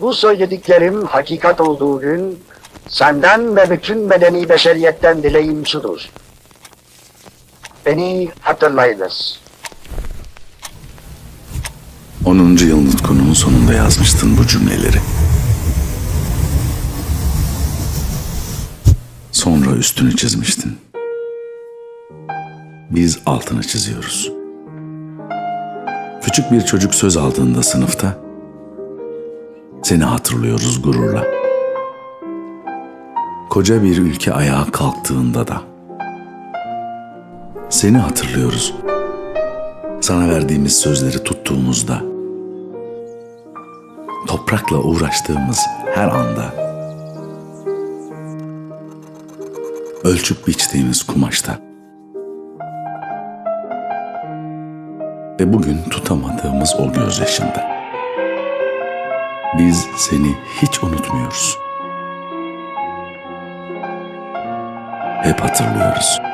Bu söylediklerim hakikat olduğu gün senden ve bütün medeni beşeriyetten dileğim şudur. Beni hatırlayınız. 10. yıl nutkunun sonunda yazmıştın bu cümleleri. Sonra üstünü çizmiştin. Biz altını çiziyoruz. Küçük bir çocuk söz aldığında sınıfta seni hatırlıyoruz gururla. Koca bir ülke ayağa kalktığında da seni hatırlıyoruz. Sana verdiğimiz sözleri tuttuğumuzda toprakla uğraştığımız her anda ölçüp biçtiğimiz kumaşta ve bugün tutamadığımız o gözyaşında biz seni hiç unutmuyoruz. Hep hatırlıyoruz.